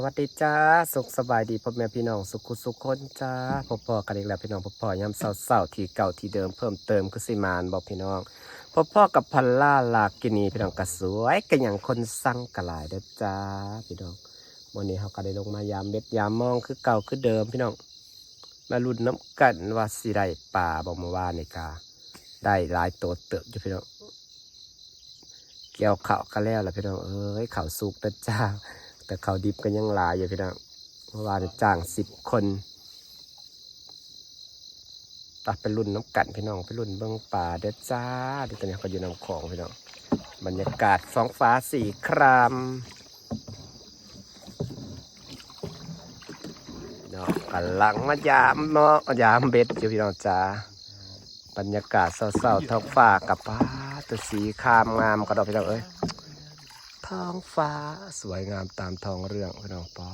สวัสดีจ้า สุขสบายดีพ่อแม่พี่น้องสุขุสุขคนจ้าพบพ่อกันอีกแล้วพี่น้องพบพ่อยามเศร้าๆที่เก่าที่เดิมเพิ่มเติมคือสิมานบอกพี่น้องพบพ่อกับพันล่าลากินีพี่น้องก็สวยกันอย่างคนสั่งกระหลายเด้อจ้าพี่น้องวันนี้เขาก็ได้ลงมายามเม็ดยามมองคือเก่าคือเดิมพี่น้องมาลุ้นน้ำกันว่าสิได้ป่าบอกมาว่านี่กาได้หลายตัวเติบอยู่พี่น้องเกี่ยวเข่าก็แล้วล่ะพี่น้องเอ้ยเข่าสุกนะจ้า แต่เขาดิบกันยังหลายอยู่พี่น้องเมื่อวานจ้างสิบคนตัดไปรุ่นน้ำกันพี่น้องไปรุ่นเบื้องป่าเด้อจ้าดตอนนี้เขาอยู่น้ำของพี่น้องบรรยากาศฟ้องฟ้าสีครามเนาะกำลังมายามเนาะยามเบ็ดอยู่พี่น้องจ้าบรรยากาศเศร้าๆท้องฟ้ากับป้าตัวสีครามงามกระดอกพี่น้องเอ้ย ท้องฟ้าสวยงามตามท้องเรื่องพี่น้องปอ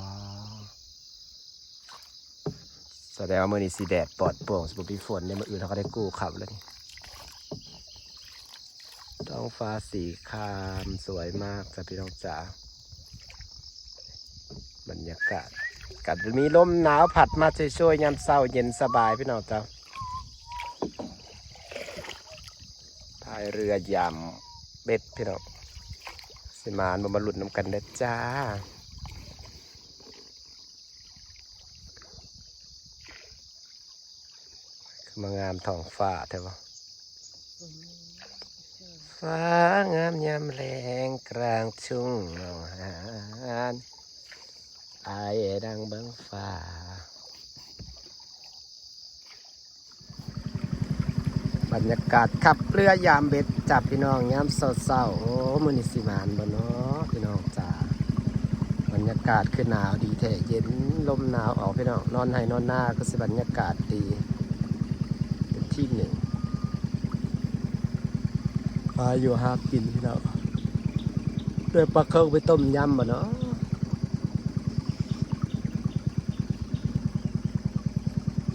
แสดงว่ามื่อนี้สีแดดปลอดโปร่งสมบูรณ์ฝนเนี่ยมื่ออื่นเราก็ได้กู้ขับแล้วนี่ท้องฟ้าสีครามสวยมากจ้ะพี่น้องจ๋าบรรยากาศกัดมีลมหนาวผัดมาช่วยๆยามเศร้าเย็นสบายพี่น้องจ้าพายเรือยามเบ็ดพี่น้อง สิมานมามาหลุดน้ำกันนะจ้าคือมางามท้องฟ้าใช่ปะฟ้างามยามแรงกลางชุ่งหนองหานอายดังเบิ้งฟ้า บรรยากาศขับเรือยามเบ็ดจับพี่น้องยามเศร้าๆโอ้มือนิสิมานบ่เนาะพี่น้องจ้าบรรยากาศคือหนาวดีแท้เย็นลมหนาวออกพี่น้องนอนให้นอนหน้าก็สิบรรยากาศดีเป็นที่หนึ่งปลาอยู่หากินพี่น้องเด้วยปลาเคิงไปต้มยำบ่เนาะ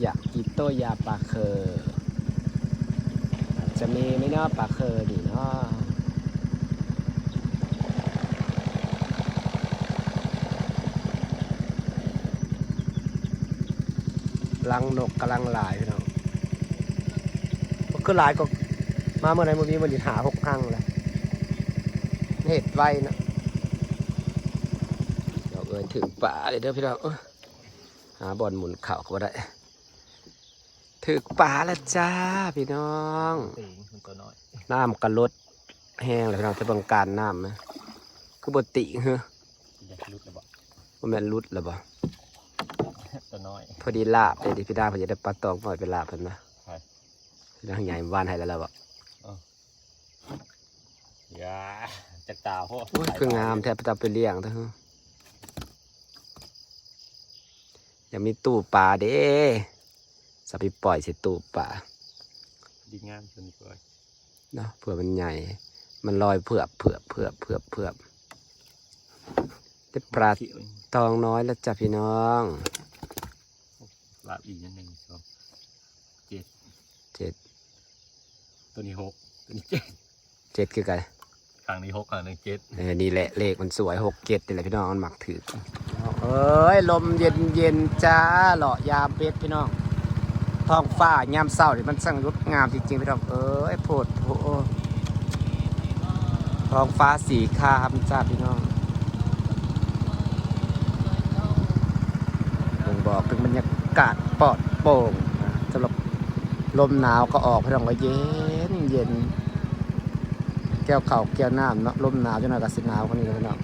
อยากกินโต้ยาปลาเคอ จะมีไม่เนาปลาเคอดีเนาะลังนกกำลังหลายพี่น้องคือหลายก็มาเมื่อไหร่มื่อนี้มันหาหกครั้งเลยเหตุไวเนะเดี๋ยวเอินถึงป่าเลยเด้อพี่น้องหาบอลหมุนเข่าก็ได้ ถึกป่าแล้วจ้า พี่น้องตีงมันตัวน้อยน้ำกระลดแห้งเลยพี่น้องจะบังการน้ำไหมคือบติเหรออยากรุดระบอกว่าแม่นรุดหรือเปล่าตัวน้อยพอดีลาบเลยดิพี่ดาพอจะได้ปลาตองปล่อยไปลาบเพิ่นนะใช่พี่ดาใหญ่บ้านให้แล้วล่ะบ่อยาจากตาพวกโอ้ยคืองามแทบจะไปเลี้ยงเถอะอย่ามีตู้ปลาเด้ สับไปปล่อยใส่ตู้ปลาดีงามจนเกิดเนาะเผื่อมันใหญ่ มันลอยเผือบเผือบเผือบเผือบเผือบได้ปลาเขียวตองน้อยแล้วจ้ะพี่น้องลาบอีกนิดหนึ่งสองเจ็ดเจ็ดตัวนี้หกตัวนี้เจ็ดเจ็ดคือกันทางนี้หกทางนี้เจ็ดเออนี่แหละเลขมันสวยหกเจ็ดนี่แหละพี่น้องมันหมักถือเอ้ยลมเย็นเย็นๆจ้าเหลาะยามเป็ดพี่น้อง ท้องฟ้ายามเศร้าเนี่มันสั่งงดงามจริงๆพี่น้องเอ้ยโพดโพท้องฟ้าสีครามจ้าพี่น้องผมบอกถึงบรรยากาศปลอดโปร่งนะสำหรับลมหนาวก็ออกพี่น้องก็เย็นเย็นแก้วเข่าแก้วน้ำเนาะลมหนาวจังหน่อยกับสิหนาวคนนี้เลยเนาะ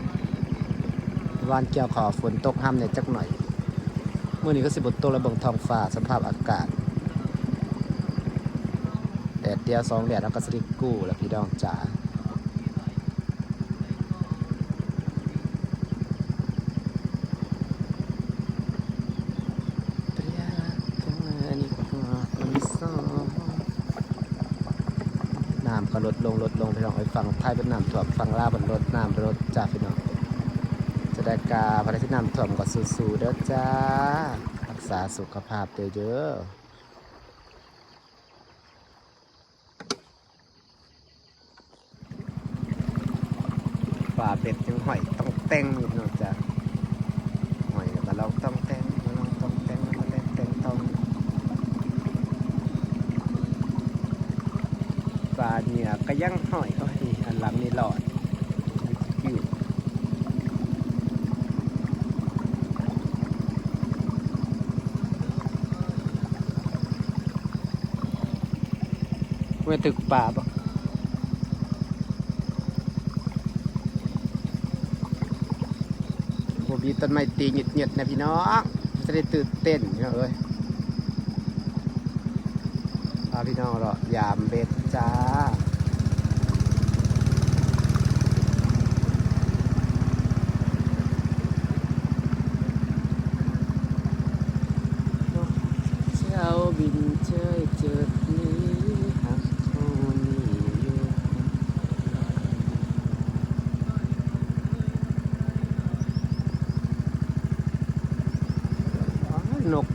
วานแก้วข่าวฝนตกห้ามเนี่ยจักหน่อยเมื่อนี้ก็สิบตกระเบิงท้องฟ้าสภาพอากาศ แดดเดียวสองแดดแล้วก็สลิกกู้แล้วพี่น้องจ๋าน้ำก็ลดลงลดลงพี่น้องไอ้ฝั่งไทยเป็นน้ำท่วมฝั่งลาวเป็นลดน้ำลดจ้าพี่น้องจะได้กาพระที่น้ำท่วมก็สู้ๆเด้อจ้ารักษาสุขภาพเยอะๆฝ่า เป็ดจังหอยต้องแต่งอยู่พี่น้องจ้าลองต้องแต่งมาต้องแต่งมาเล่นแต่งต้องปลาเนี่ยก็ยังหอยก็นี่อันหลังนี่หลอดคิวไม่ตึกป่าปะโบมี ต้นไม้ตีหยุดหยุดๆนะพี่น้องจะได้ตื่นเต้นน้องเอ้ยพาพี่น้องเรายามเบ็ดจ้า เช้าบินเชยเจิดนี้หักโทนี่อยู่อ๋อนก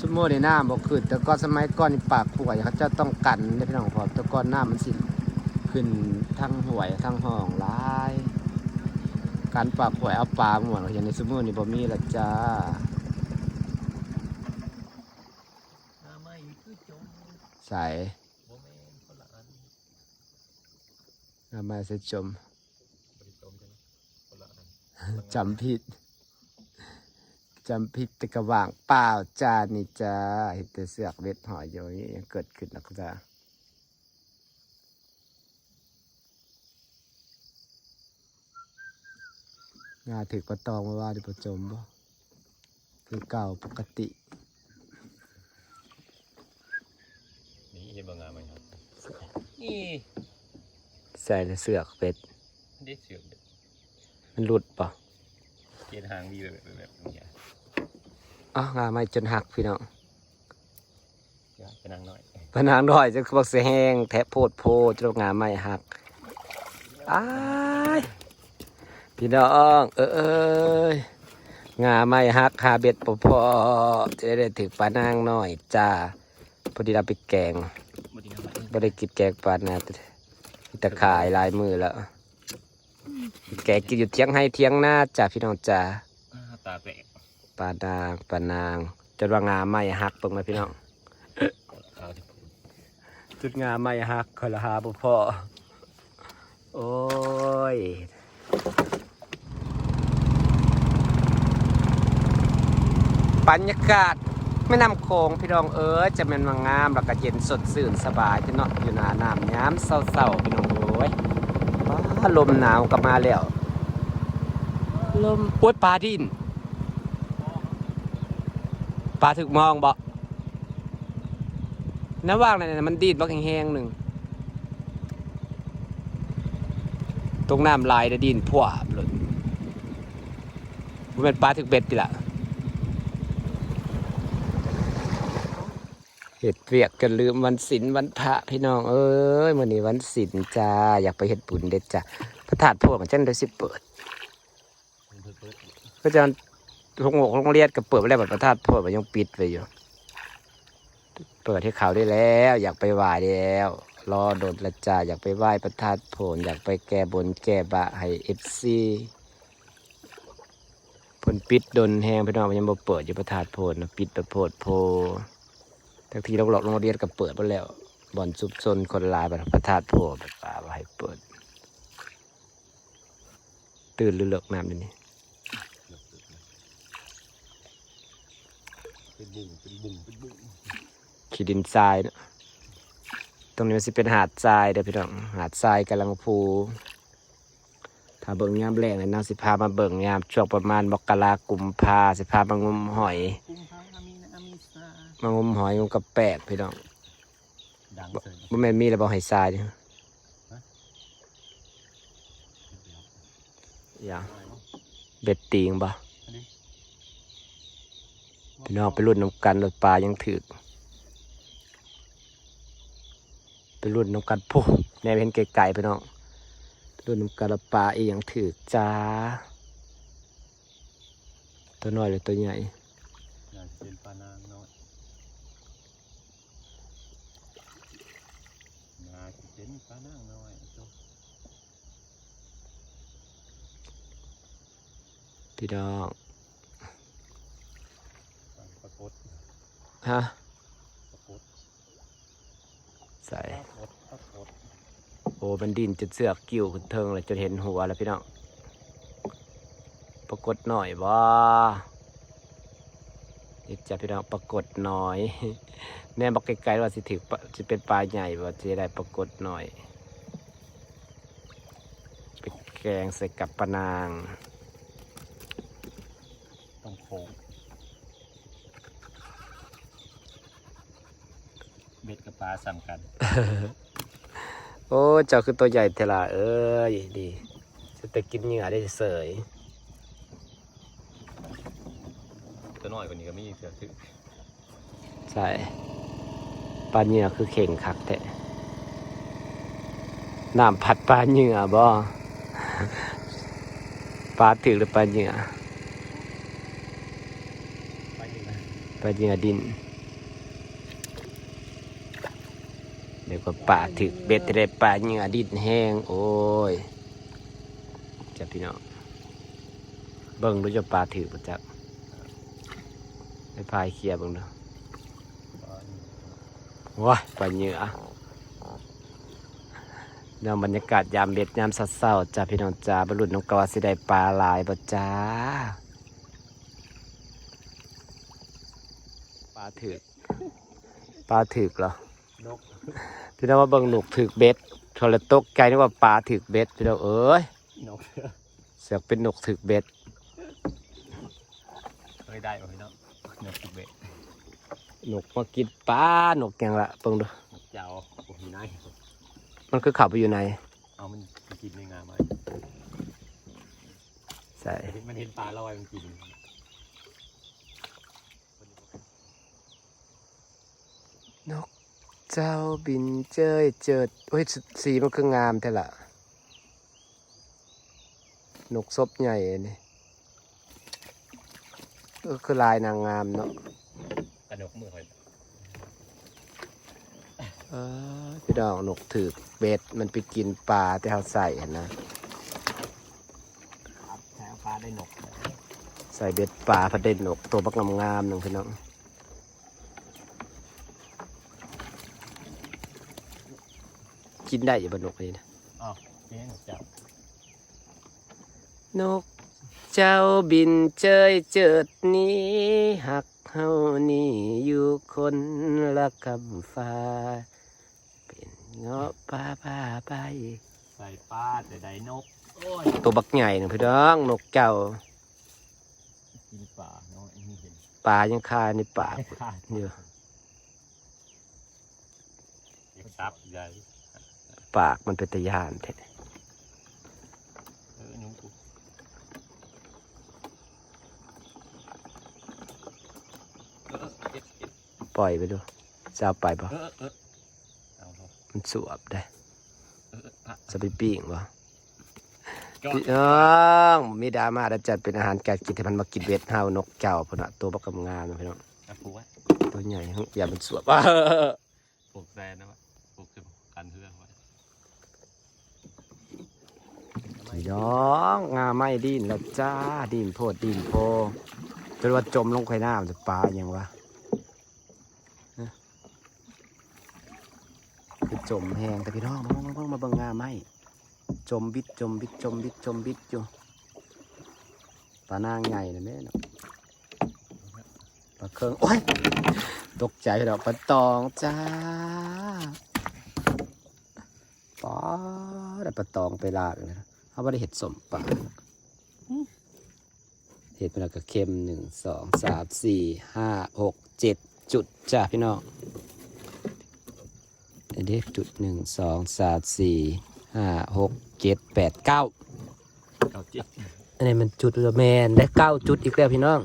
ส มมติในน้ำบอกขึ้นแต่ก็สมัยก่อนปากห่วยเขาจะต้องกันได้พี่น้องพอแต่ก่อนน้ำมันสิขึ้นทั้งห่วยทั้งห้องหลายการปากหวยเอาปลาหมวนอย่างในสมุนนี่บ่มีละจ้าน้ำไม่คือจมใส่โมเมเสจมบริจมกันคนละอันจำผิด จำผิดแตะกะว่างเปล่าจ้านี่จ้าเห็นแต่เสือกเวทหอยอยู่นี่ยังเกิดขึ้นแล้วก็จ้างาถือกระตองมาว่าดิประจมบ่คือเก่าปกตินี่เห็นบางงานไหมครับนี่ใส่แต่เสือกเป็ดได้เสือกแบบมันหลุดป่ะเกียนหางมีแบบแบบแบบนี้ อ๋องาไม่จนหักพี่น้องอยากไปนั่งหน่อยพนางดอยจะบอกเสียแห้งแทะโพดโพจะลงงาไม่หักอ้ายพี่น้องเออเอยงาไม่หักหาเบ็ดปอพอจะได้ถึงปลานางน้อยจ้าพอดีเราไปแกงบริการไม่ได้กินแกงปลานาแต่ขายหลายมือแล้วแกงกินอยู่เที่ยงให้เที่ยงหน้าจ้าพี่น้องจ้าตาแตก ปลานางปลานางจนว่างาไม่หักตรงไหมพี่น้องข้าวที่พูดจุดงามไม่ฮักคนละหาบุพ่อโอ้ยบรรยากาศไม่นำโคงพี่น้องเอ๋ยจะเป็นมางามแล้วก็เย็นสดชื่นสบายที่เนาะอยู่หนาน้ำย้ำเศร้าๆพี่น้องเอ้ยว้าลมหนาวกลับมาแล้วลมโอ้ยปลาดิน ปลาถึกมองบ่น้ำว่างนั่นนะมันดีดบักแห้งๆหนึ่ง ตรงน้ำลายได้ดินพวบเลยมันเป็นปลาถึกเบ็ดติละเห็ดเวียกกันลืมวันศิลวันพระพี่น้อง เอ้ยมื่อนี้วันศิลจ้า อยากไปเห็ดบุญเด็ดจ้ะพระธาตุพวกมันจันได้สิเปิดเพิ่มเพิ่มก็จะ โรงโรงเรียนก็เปิดไปแล้วบัดพระธาตุพวกมันยังปิดไปอยู่ เปิดให้เขาได้แล้ว อยากไปไหว้แล้ว รอโดดละจ้าอยากไปไหว้พระธาตุโผนอยากไปแก้บนแก้บะให้เอฟซีผลปิดดนแห้งพี่น้องมันยังบ่เปิดอยู่พระธาตุโผนนะปิดประโพดโพทั้งทีเราหลอกโรงเรียนก็เปิดไปแล้วบ่อนซุบซนคนลายแบบพระธาตุโผนแบบป่าให้เปิด ตื่นหรือเลิกน้ำเดี๋ยวนี้ เป็นบุ่งเป็นบุ่งเป็นบุ่งขีดินทรายเนอะตรงนี้มันสิเป็นหาดทรายเด้อพี่น้องหาดทรายกำลังพูถ้าเบิ่งยามแรงเลยนะสิพามาเบิ่งยามช่วงประมาณมกรากุมภาสิพามางมหอยกุ้งพามีนะมีซามางมหอยงมกับแปดพี่น้องดังเสยบ่แม่นมีแล้วบ่หอยทรายเด้ออย่าเบ็ดตีงบ่ พี่น้องไปรุ่นน้ำกันรถปลายังถึกไปรุ่นน้ำกันปุ๊แน่เห็นไกลๆพี่น้องไปรุ่นน้ำกันรถปลาอีหยังถึกจ้าตัวน้อยหรือตัวใหญ่น่าจะเป็นปลานางน้อยน่าจะเป็นปลานางน้อยตัวพี่น้อง ปรากฏ ฮะใส่โอ้มันดินจนเสือกกิ้วขึ้นเทิงเลยจนเห็นหัวแล้วพี่น้องปรากฏหน่อยบ่นี่จะพี่น้องปรากฏหน่อย แน่บอกไกลๆว่าสิถือปะเป็นปลาใหญ่บ่จะได้ปรากฏหน่อยไปแกงใส่กับปะนางต้องโคงเบ็ดกับ ปลาซ้ำกัน โอ้เจ้าคือตัวใหญ่เทล่ะเอ้ยดีจะแต่กินเหงื่อได้เสยตัวน้อยกว่านี้ก็ไม่ยิงเสือถือใช่ปลาเหงื่อคือเข่งคักแท้น้ำผัดปลาเหงื่อบ่ปลาถือหรือปลาเหงื่อไปยิงนะปลาเหงื่อดิน เดี๋ยวก็ปลาถือเบ็ดจะได้ปลาเหงื่อดินแห้ง โอ้ยจะพี่น้องเบิ่งดูจะปลาถือประจักไปพายเคลียร์เบิ่งดูปลานี่ว้าปลาเหงื่อเดี๋ยวบรรยากาศยามเบ็ดยามเศร้าจ้าพี่น้องจ้าบรรลุน้องกวาสิได้ปลาหลายบ่จ้าปลาถือกปลาถือกเหรอนก พี่น้องว่าเบิ่งหนุกถือกเบ็ดโทรตกใจนึกว่าปลาถือกเบ็ดพี่น้องเอ้ยนกเสือกเป็นหนกถือกเบ็ดเคยได้ไหมเนาะนกติดเบ็ดหนกมากินปลาหนกยังละเบิ่งดูนกเจ้าโอ้ยนายมันคือเขับไปอยู่ในเอามันไปกินในงานไหมใส่มันเห็นปลาลอยมันกินน เจ้าบินเจ้ยเจิดโอ้ยสีมันคืองามแท้ละนกซบใหญ่นี่เออคือลายนางงามเนาะกระดกมือหอยเออพี่ดองนกถือกเบ็ดมันไปกินปลาที่เขาใส่เห็นนะครับแถวปลาได้นก ใส่เบ็ดปลาพัดเด่นนก ตัวบักงามๆหนึ่งพี่น้อง กินได้อยู่บนนกนี่นะอ้าวนี่นกเจ้านกเจ้าบินเจยเจิดนี้หักเฮานี่อยู่คนละกำฟ้า เป็นเงาะป่าป่าไป ใส่ปลาแต่ได้นก โอ้ย ตัวบักใหญ่หนึ่งพี่น้องนกเจ้ากินปลาเนาะไอ้นี่เห็นปลายังคาในปากขาดเดี๋ยวเดี๋ยวซับใหญ่ ปากมันเป็นตะยานแท้เออนุ่งกูเออเก็บเก็บปล่อยไปดูจะเอาไปบ่เออเออเอาเถอะมันสวบได้เออพระจะไปปิ้งบ่จอดพี่น้องมีดราม่าแล้วจัดเป็นอาหารการกินที่มันมากินเวทเฮานกเจ้าพุ่นน่ะตัวบักกำงามนะพี่น้องนะปูไว้ตัวใหญ่ทั้งอย่ามันสวบปลูกแซนนะวะปลูกคือกันเพื่อนไว้ พี่น้องงาไม่ดินแล้วจ้าดินโพดดินโพจนว่าจมลงไปน้ำจะปลาอย่างวะคือจมแหงแต่พี่น้องมาเบิ่งมาเบิ่งงาไม่จมบิดจมบิดจมบิดจมบิดอยู่ปลานางใหญ่นะแม่เนาะปลาเครื่องโอ้ยตกใจดอกปลาตองจ้าปลาได้ปลาตองไปลากเลยนะ เขาไม่ได้เห็ดสมปลาเห็ดเป็นแล้วก็เค็มหนึ่งสองสามสี่ห้าหกเจ็ดจุดจ้าพี่น้องเด็กจุดหนึ่งสองสามสี่ห้าหกเจ็ดแปดเก้าเก้าเจ็ดอันนี้มันจุดละแมนได้เก้าจุดอีกแล้วพี่น้อง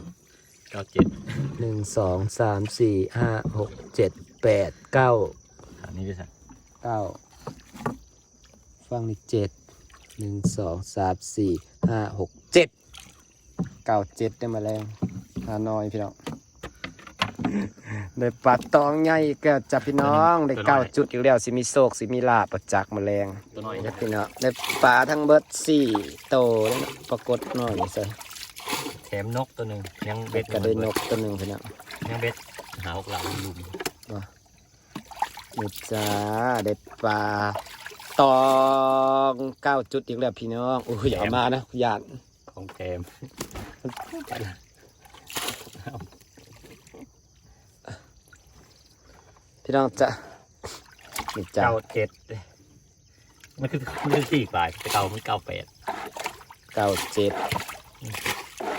เก้าเจ็ดหนึ่งสองสามสี่ห้าหกเจ็ดแปดเก้าอันนี้ด้วยสักเก้าฟังนี่เจ็ด หนึ่งสองสามสี่ห้าหกเจ็ดเก้าเจ็ดได้มาแล้วหาน้อยพี่น้องได้ปลาตองใหญ่อีกแล้วจับพี่น้องได้เก้าจุดอีกแล้วสิมีโศกสิมีลาบประจักษ์แมาแรงตัวน้อยนะนะพี่น้องได้ปลาทั้งเบิดสี่โตแล้วนะปรากฏน้อยใส่มนกตัวหนึ่งยังเบ็เบ็ดดก็ได้นกตัวหนึ่งพี่น้องยังเบ็ดหาหกหลังลุมนี่จ้าได้ปลา ตองเก้าจุดอีกแล้วพี่น้องโอ้ยอย่าเอามานะอยากของแกมพี่น้องจะนี่จ้าเก้าเจ็ดมันคือมันคือสี่ปลายแต่เก้ามันเก้าแปดเก้าเจ็ด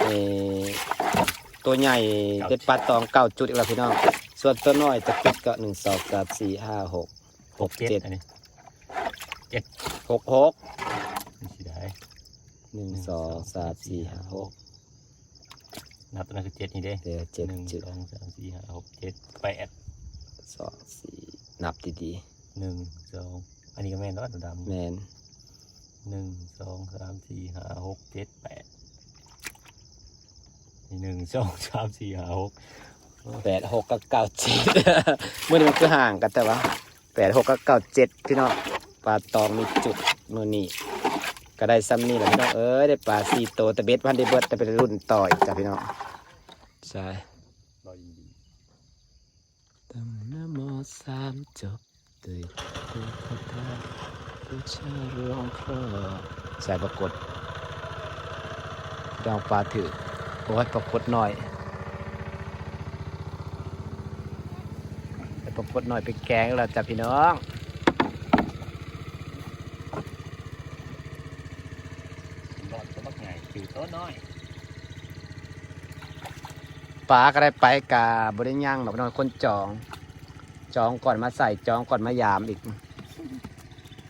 เออตัวใหญ่ได้ปลาตองเก้าจุดอีกแล้วพี่น้อง ส่วนตัวน้อยจะจุดก็หนึ่งสองสามสี่ห้าหกหกเจ็ด อันนี้หกหกมันสิได้หนึ่งสองสามสี่ห้าหกนับตัวนั้นคือเจ็ดนี่เด้เดี๋ยวเจ็ดหนึ่งจุดสองสามสี่ห้าหกเจ็ดแปดสองสี่นับดีหนึ่งสองอันนี้ก็แม่นเนาะตัวดๆแมนำหนึ่งสองสามสี่ห้าหกเจ็ดแปดนี่หนึ่งสองสามสี่ห้าหกแปดหกกับเก้าเจ็ดเมื่อนี้มันคือห่างกันแต่ว่าแปดหกกับเก้าเจ็ดพี่น้อง ปลาตองมีจุดมือนี่ก็ได้ซ้ำนี่แหละพี่น้องเอ้ยได้ปลาสี่ตัวแต่เบ็ดพันได้เบิดแต่เป็นรุ่นต่อยจ้ะพี่น้องใช่รอยยินดีตั้งนะโมสามจบด้วยพุทธทาผู้ชาเรื่องครอบใส่ปรากฏดองปลาถือโอ้ยปรากฏหน่อยแต่ปรากฏหน่อยไปแกงแล้วจ้ะพี่น้อง รอดตัวบักไงคือ ตัวน้อยปลาก็ได้ไปกาบริย่างแบบน้อยคนจอง จองก่อนมาใส่จองก่อนมายามอีก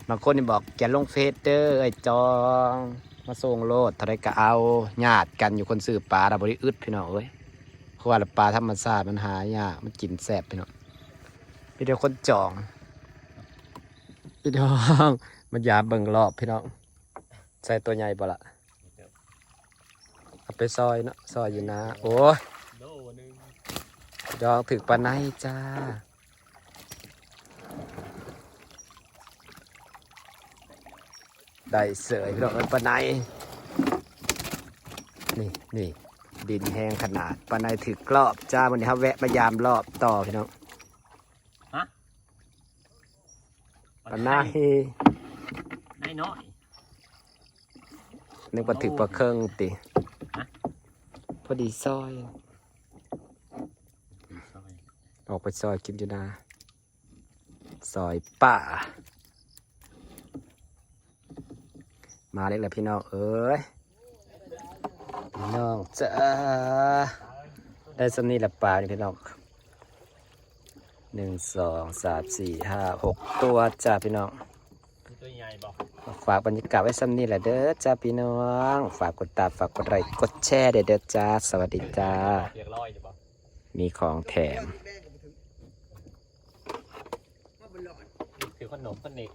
บางคนนี่บอกแกลงเฟซเด้อไอจองมาส่งโลดท่าไรก็เอาญาติกันอยู่คนซื้อปลาเราบริอึดพี่น้องเอ้ยเพราะว่าปลาธรรมชาติมันหายากมันกินแสบพี่น้องพี่เดียวคนจองพี่น้องมันยามเบิ่งรอบพี่น้องใส่ตัวใหญ่บ่ละ เอาไปซอยเนาะซอยอยู่นะโอ้ยโลหนึ่งดองถึกปลาในจ้าได้เสยพี่น้องเอ้ยปลาในนี่นี่ดินแห้งขนาดปลาในถือกรอบจ้าวันนี้ครับแวะมายามรอบต่อพี่น้องปลาในน้อยน้อยนึกว่าถือปลาเครื่องติฮะ พอดีซอย ออกไปซอยกินอยู่นาซอยป่า มาเล็กแหละพี่น้องเอ้ยพี่น้องจ้าได้สนีแหละปลานี่พี่น้องหนึ่งสองสามสี่ห้าหกตัวจ้าพี่น้องตัวใหญ่บอก ฝากบรรยากาศไว้ซ้ำนี่แหละเด้อจ้าพี่น้อง ฝากกดตามฝากกดไลค์กดแชร์เด้อเด้อจ้า สวัสดีจ้า เรียกร้อยจะบอกมีของแถมคือขนมขนเนก